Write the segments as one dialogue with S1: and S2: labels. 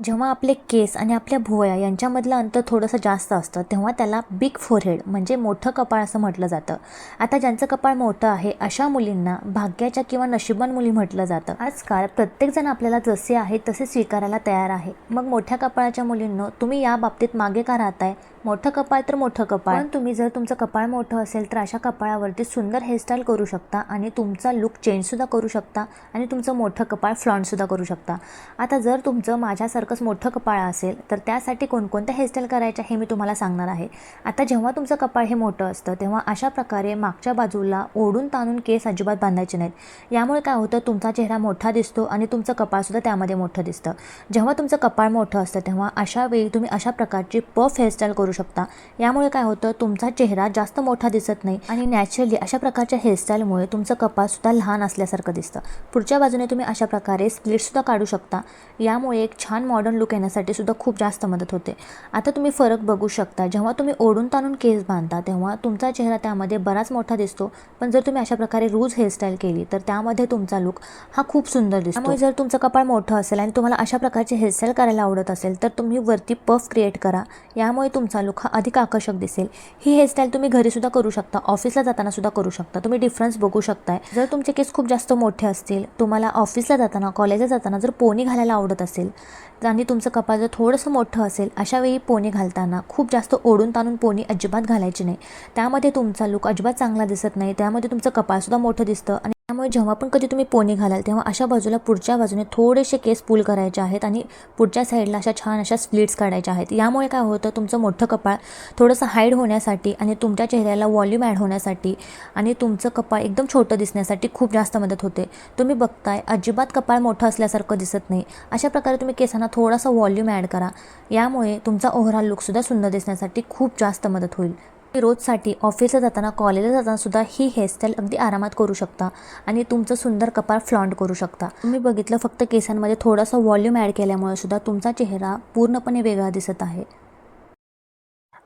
S1: जेव्हा आपले केस आणि आपल्या भुवया यांच्यामधलं अंतर थोडंसं जास्त असतं तेव्हा त्याला बिग फोरहेड म्हणजे मोठं कपाळ असं म्हटलं जातं. आता ज्यांचं कपाळ मोठं आहे अशा मुलींना भाग्याच्या किंवा नशिबान मुली म्हटलं जातं. आजकाल प्रत्येकजण आपल्याला जसे आहे तसे स्वीकारायला तयार आहे. मग मोठ्या कपाळाच्या मुलींनो तुम्ही या बाबतीत मागे का राहताय? मोठं कपाळ तर मोठं कपाळ. पण तुम्ही जर तुमचं कपाळ मोठं असेल तर अशा कपाळावरती सुंदर हेअरस्टाईल करू शकता आणि तुमचा लुक चेंजसुद्धा करू शकता आणि तुमचं मोठं कपाळ फ्लॉन्टसुद्धा करू शकता. आता जर तुमचं माझ्यासारखंच मोठं कपाळ असेल तर त्यासाठी कोणकोणत्या हेअरस्टाईल करायच्या हे मी तुम्हाला सांगणार आहे. आता जेव्हा तुमचं कपाळ हे मोठं असतं तेव्हा अशा प्रकारे मागच्या बाजूला ओढून ताणून केस अजिबात बांधायचे नाहीत. यामुळे काय होतं तुमचा चेहरा मोठा दिसतो आणि तुमचं कपाळसुद्धा त्यामध्ये मोठं दिसतं. जेव्हा तुमचं कपाळ मोठं असतं तेव्हा अशा वेळी तुम्ही अशा प्रकारची पफ हेअरस्टाईल करू शकता. यामुळे काय होतं तुमचा चेहरा जास्त मोठा दिसत नाही आणि नॅचरली अशा प्रकारच्या हेअरस्टाईलमुळे तुमचं कपाळसुद्धा लहान असल्यासारखं दिसतं. पुढच्या बाजूने तुम्ही अशा प्रकारे स्प्लिटसुद्धा काढू शकता. यामुळे एक छान मॉडर्न लुक येण्यासाठी सुद्धा खूप जास्त मदत होते. आता तुम्ही फरक बघू शकता. जेव्हा तुम्ही ओढून ताणून केस बांधता तेव्हा तुमचा चेहरा त्यामध्ये बराच मोठा दिसतो. पण जर तुम्ही अशा प्रकारे रूज हेअरस्टाईल केली तर त्यामध्ये तुमचा लुक हा खूप सुंदर दिसतो. त्यामुळे जर तुमचं कपाळ मोठं असेल आणि तुम्हाला अशा प्रकारचे हेअरस्टाईल करायला आवडत असेल तर तुम्ही वरती पफ क्रिएट करा. यामुळे तुमचा लुक हा अधिक आकर्षक दिसेल. ही हेअरस्टाईल तुम्ही घरीसुद्धा करू शकता. ऑफिसला जाताना सुद्धा करू शकता. तुम्ही डिफरन्स बघू शकताय. जर तुमचे केस खूप जास्त मोठे असतील तुम्हाला ऑफिसला जाताना कॉलेजला जाताना जर पोनी घालायला आवडत असेल आणि तुमचं कपाळ जर थोडंसं मोठं असेल अशा वेळी पोनी घालताना खूप जास्त ओढून ताणून पोनी अजिबात घालायची नाही. त्यामध्ये तुमचा लुक अजिबात चांगला दिसत नाही. त्यामध्ये तुमचं कपाळसुद्धा मोठं दिसतं आणि त्यामुळे जेव्हा पण कधी तुम्ही पोनी घालाल तेव्हा अशा बाजूला पुढच्या बाजूने थोडेसे केस पूल करायचे आहेत आणि पुढच्या साईडला अशा छान अशा स्प्लिट्स काढायच्या आहेत. यामुळे काय होतं तुमचं मोठं कपाळ थोडंसं हाईड होण्यासाठी आणि तुमच्या चेहऱ्याला वॉल्यूम ॲड होण्यासाठी आणि तुमचं कपाळ एकदम छोटं दिसण्यासाठी खूप जास्त मदत होते. तुम्ही बघताय अजिबात कपाळ मोठं असल्यासारखं दिसत नाही. अशा प्रकारे तुम्ही केसांना थोडासा वॉल्यूम ॲड करा. यामुळे तुमचा ओव्हरऑल लुकसुद्धा सुंदर दिसण्यासाठी खूप जास्त मदत होईल. रोजसाठी ऑफिसला जाताना कॉलेजला जाताना सुद्धा ही हेअरस्टाईल अगदी आरामात करू शकता आणि तुमचं सुंदर कपाळ फ्लॉन्ट करू शकता. तुम्ही बघितलं फक्त केसांमध्ये थोडासा व्हॉल्यूम ॲड केल्यामुळे सुद्धा तुमचा चेहरा पूर्णपणे वेगळा दिसत आहे.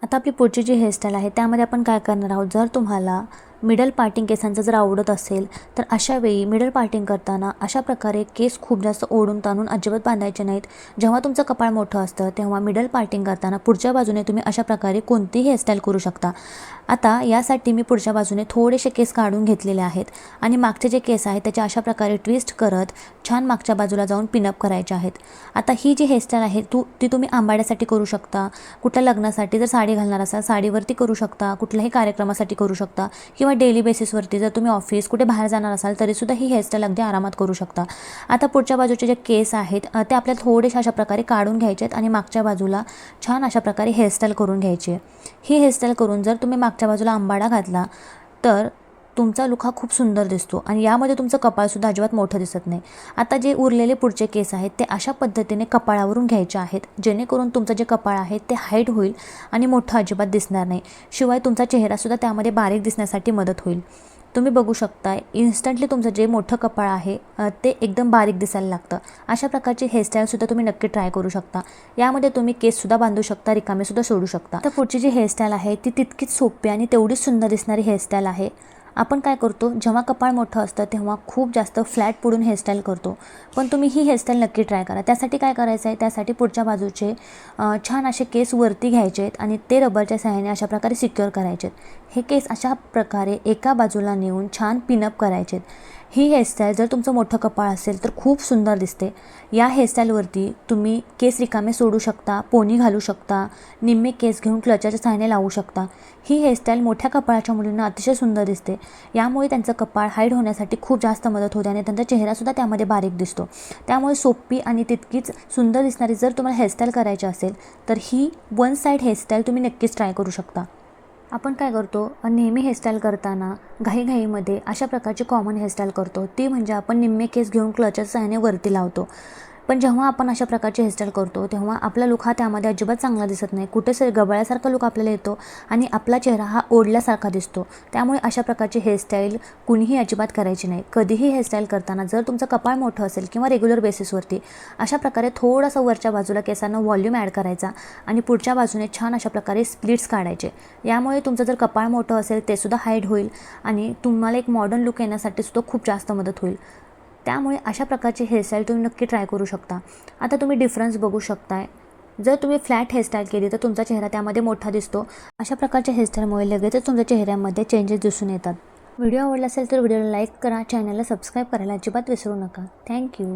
S1: आता आपली पुढची जी हेअरस्टाईल आहे त्यामध्ये आपण काय करणार आहोत? जर तुम्हाला मिडल पार्टिंग केसांचं जर आवडत असेल तर अशा वेळी मिडल पार्टिंग करताना अशा प्रकारे केस खूप जास्त ओढून ताणून अजिबात बांधायचे नाहीत. जेव्हा तुमचं कपाळ मोठं असतं तेव्हा मिडल पार्टिंग करताना पुढच्या बाजूने तुम्ही अशा प्रकारे कोणतीही हेअरस्टाईल करू शकता. आता यासाठी मी पुढच्या बाजूने थोडेसे केस काढून घेतलेले आहेत आणि मागचे जे केस आहेत त्याचे अशा प्रकारे ट्विस्ट करत छान मागच्या बाजूला जाऊन पिनअप करायचे आहेत. आता ही जी हेअरस्टाईल आहे तू ती तुम्ही आंबाड्यासाठी करू शकता. कुठल्या लग्नासाठी जर साडी घालणार असाल साडीवरती करू शकता. कुठल्याही कार्यक्रमासाठी करू शकता. किंवा डेली बेसिसवरती जर तुम्ही ऑफिस कुठे बाहेर जाणार असाल तरीसुद्धा ही हेअरस्टाईल अगदी आरामात करू शकता. आता पुढच्या बाजूचे जे केस आहेत ते आपल्याला थोडेसे अशा प्रकारे काढून घ्यायचे आहेत आणि मागच्या बाजूला छान अशा प्रकारे हेअरस्टाईल करून घ्यायची आहे. ही हेअरस्टाईल करून जर तुम्ही मागच्या बाजूला आंबाडा घातला तर तुमचा लुखा खूप सुंदर दिसतो आणि यामध्ये तुमचं कपाळसुद्धा अजिबात मोठं दिसत नाही. आता जे उरलेले पुढचे केस आहेत ते अशा पद्धतीने कपाळावरून घ्यायचे आहेत जेणेकरून तुमचं जे कपाळ आहे ते हाईट होईल आणि मोठं अजिबात दिसणार नाही. शिवाय तुमचा चेहरासुद्धा त्यामध्ये बारीक दिसण्यासाठी मदत होईल. तुम्ही बघू शकताय इन्स्टंटली तुमचं जे मोठं कपाळ आहे ते एकदम बारीक दिसायला लागतं. अशा प्रकारची हेअरस्टाईलसुद्धा तुम्ही नक्की ट्राय करू शकता. यामध्ये तुम्ही केससुद्धा बांधू शकता रिकामेसुद्धा सोडू शकता. तर पुढची जी हेअरस्टाईल आहे ती तितकीच सोपी आणि तेवढीच सुंदर दिसणारी हेअरस्टाईल आहे. आपण काय करतो जेव्हा कपाळ मोठं असतं तेव्हा खूप जास्त फ्लॅट पुढून हेअरस्टाईल करतो. पण तुम्ही ही हेअरस्टाईल नक्की ट्राय करा. त्यासाठी काय करायचं आहे त्यासाठी पुढच्या बाजूचे छान असे केस वरती घ्यायचे आहेत आणि ते रबरच्या सहाय्याने अशा प्रकारे सिक्युअर करायचे आहेत हे केस अशा प्रकारे एका बाजूला नेऊन छान पिनअप करायचे आहेत ही हेअरस्टाईल जर तुमचं मोठं कपाळ असेल तर खूप सुंदर दिसते. या हेअरस्टाईलवरती तुम्ही केस रिकामे सोडू शकता पोनी घालू शकता निम्मे केस घेऊन क्लचरच्या सहाय्याने लावू शकता. ही हेअरस्टाईल मोठ्या कपाळाच्या मुलींना अतिशय सुंदर दिसते. यामुळे त्यांचं कपाळ हाईड होण्यासाठी खूप जास्त मदत होते आणि त्यांचा चेहरासुद्धा त्यामध्ये बारीक दिसतो. त्यामुळे सोपी आणि तितकीच सुंदर दिसणारी जर तुम्हाला हेअरस्टाईल करायची असेल तर ही वन साईड हेअरस्टाईल तुम्ही नक्कीच ट्राय करू शकता. आपण काय करतो नेहमी हेअरस्टाईल करताना घाईघाईमध्ये अशा प्रकारची कॉमन हेअरस्टाईल करतो. ती म्हणजे आपण निम्मे केस घेऊन क्लचच्या सहाय्याने वरती लावतो. पण जेव्हा आपण अशा प्रकारची हेअरस्टाईल करतो तेव्हा आपला लुक हा त्यामध्ये अजिबात चांगला दिसत नाही. कुठे गबाळ्यासारखा लुक आपल्याला येतो आणि आपला चेहरा हा ओढल्यासारखा दिसतो. त्यामुळे अशा प्रकारची हेअरस्टाईल कुणीही अजिबात करायची नाही. कधीही हेअरस्टाईल करताना जर तुमचं कपाळ मोठं असेल किंवा रेग्युलर बेसिसवरती अशा प्रकारे थोडासा वरच्या बाजूला केसांना व्हॉल्यूम ॲड करायचा आणि पुढच्या बाजूने छान अशा प्रकारे स्प्लिट्स काढायचे. यामुळे तुमचं जर कपाळ मोठं असेल ते सुद्धा हाईड होईल आणि तुम्हाला एक मॉडर्न लुक येण्यासाठी सुद्धा खूप जास्त मदत होईल. त्यामुळे अशा प्रकारची हेअरस्टाईल तुम्ही नक्की ट्राय करू शकता. आता तुम्ही डिफरन्स बघू शकताय. जर तुम्ही फ्लॅट हेअरस्टाईल केली तर तुमचा चेहरा त्यामध्ये मोठा दिसतो. अशा प्रकारच्या हेअरस्टाईलमुळे लगेचच तुमच्या चेहऱ्यामध्ये चेंजेस दिसून येतात. व्हिडिओ आवडला असेल तर व्हिडिओला लाईक करा. चॅनलला सबस्क्राईब करायला अजिबात विसरू नका. थँक्यू